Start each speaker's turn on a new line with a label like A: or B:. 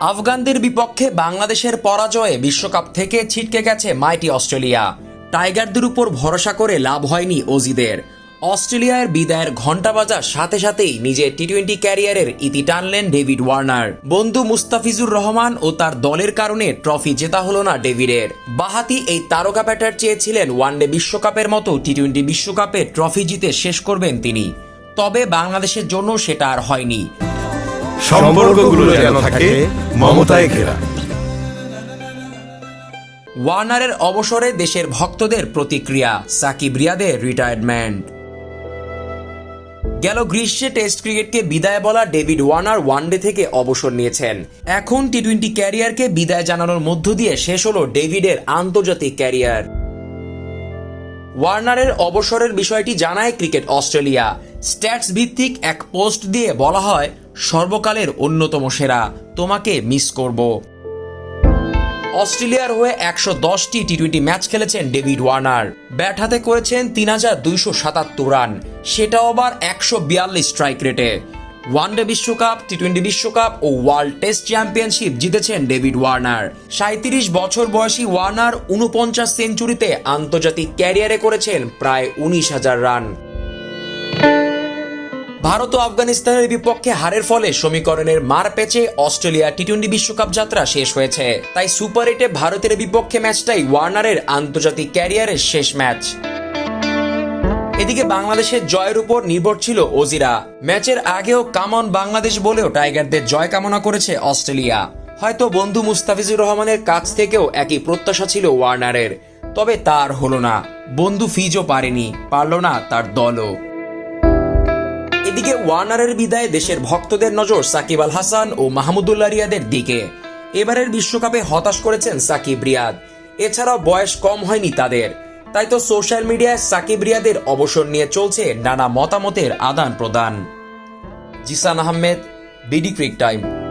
A: আফগানদের বিপক্ষে বাংলাদেশের পরাজয়ে বিশ্বকাপ থেকে ছিটকে গেছে মাইটি অস্ট্রেলিয়া। টাইগারদের উপর ভরসা করে লাভ হয়নি অজিদের অস্ট্রেলিয়ার বিদায়ের ঘণ্টা বাজার সাথে সাথেই নিজের টি টোয়েন্টি ক্যারিয়ারের ইতি টানলেন ডেভিড ওয়ার্নার। বন্ধু মুস্তাফিজুর রহমান ও তার দলের কারণে ট্রফি জেতা হলো না ডেভিডের। বাহাতি এই তারকা ব্যাটার চেয়েছিলেন ওয়ানডে বিশ্বকাপের মতো টি টোয়েন্টি বিশ্বকাপে ট্রফি জিতে শেষ করবেন তিনি। তবে বাংলাদেশের জন্য সেটা আর হয়নি।
B: সম্পর্কগুলো যেন থাকে মমতায় ঘেরা।
A: ওয়ার্নারের অবসরে দেশের ভক্তদের প্রতিক্রিয়া সাকিব রিয়াদের রিটায়ারমেন্ট। গেল গ্রীষ্মে টেস্ট ক্রিকেটকে বিদায় বলা ডেভিড ওয়ার্নার ওয়ানডে থেকে অবসর নিয়েছেন। এখন টি টোয়েন্টি ক্যারিয়ারকে বিদায় জানানোর মধ্য দিয়ে শেষ হলো ডেভিডের আন্তর্জাতিক ক্যারিয়ার। ওয়ার্নারের অবসরের বিষয়টি জানায় ক্রিকেট অস্ট্রেলিয়া। স্ট্যাটস ভিত্তিক এক পোস্ট দিয়ে বলা হয় সর্বকালের অন্যতম সেরা। তোমাকে মিস করব। অস্ট্রেলিয়ার হয়ে একশো দশটি টি টোয়েন্টি ম্যাচ খেলেছেন ডেভিড ওয়ার্নার। ব্যাট হাতে করেছেন তিন হাজার দুইশো সাতাত্তর রান। সেটাও আবার একশো বিয়াল্লিশ স্ট্রাইক রেটে ওয়ানডে বিশ্বকাপ টি টোয়েন্টি বিশ্বকাপ ও ওয়ার্ল্ড টেস্ট চ্যাম্পিয়নশিপ জিতেছেন ডেভিড ওয়ার্নার। সাঁত্রিশ বছর বয়সী ওয়ার্নার উনপঞ্চাশ সেঞ্চুরিতে আন্তর্জাতিক ক্যারিয়ারে করেছেন প্রায় উনিশ হাজার রান। ভারত ও আফগানিস্তানের বিপক্ষে হারের ফলে সমীকরণের মার পেচে অস্ট্রেলিয়া টি টোয়েন্টি বিশ্বকাপ যাত্রা শেষ হয়েছে। তাই সুপার এইটে ভারতের বিপক্ষে ম্যাচটাই ওয়ার্নারের আন্তর্জাতিক ক্যারিয়ারের শেষ ম্যাচ। এদিকে বাংলাদেশের জয়ের উপর নির্ভর ছিল ওজিরা। ম্যাচের আগেও কামন বাংলাদেশ বলেও টাইগারদের জয় কামনা করেছে অস্ট্রেলিয়া। হয়তো বন্ধু মুস্তাফিজুর রহমানের কাছ থেকেও একই প্রত্যাশা ছিল ওয়ার্নারের। তবে তার হলো না। বন্ধু ফিজও পারেনি, পারল না তার দলও। এদিকে ওয়ার্নারের বিদায় দেশের ভক্তদের নজর সাকিব আল হাসান ও মাহমুদুল্লাহ রিয়াদের দিকে। এবারের বিশ্বকাপে হতাশ করেছেন সাকিব রিয়াদ। এছাড়াও বয়স কম হয়নি তাদের। তাই তো সোশ্যাল মিডিয়ায় সাকিব রিয়াদের অবসর নিয়ে চলছে নানা মতামতের আদান প্রদান Zisan Ahmed, BD cric time.